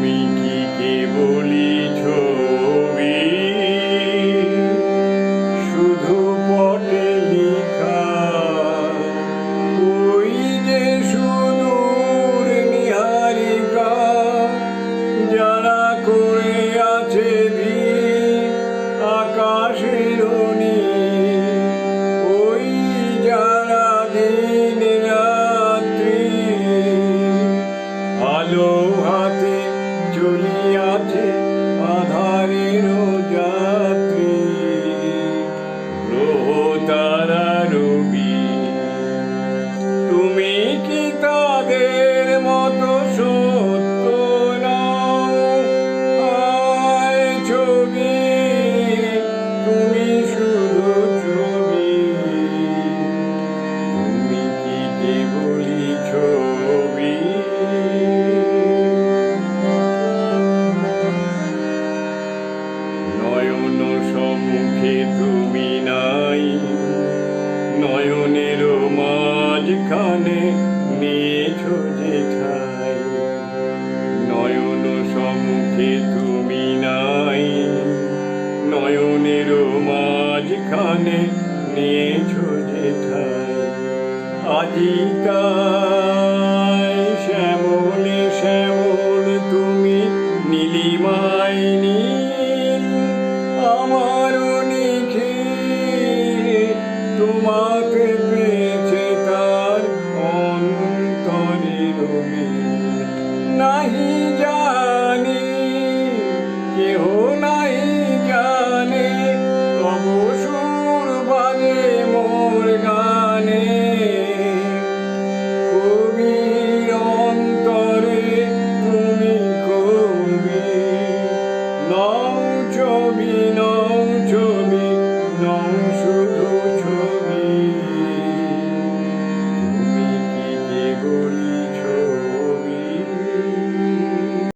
we. মাঝখানে নিয়েছো যে ঠাই। নয়ন সম্মুখে তুমি নাই। নয়নের মাঝখানে নিয়েছো যে ঠাই। আজিকায় শ্যামলে, শ্যামল, তুমি নীলিমাই নাহি জানি, কেহ নাহি জানে, তব সুর বাজে মোর গানে। কবির অন্তরে তুমি কবি নব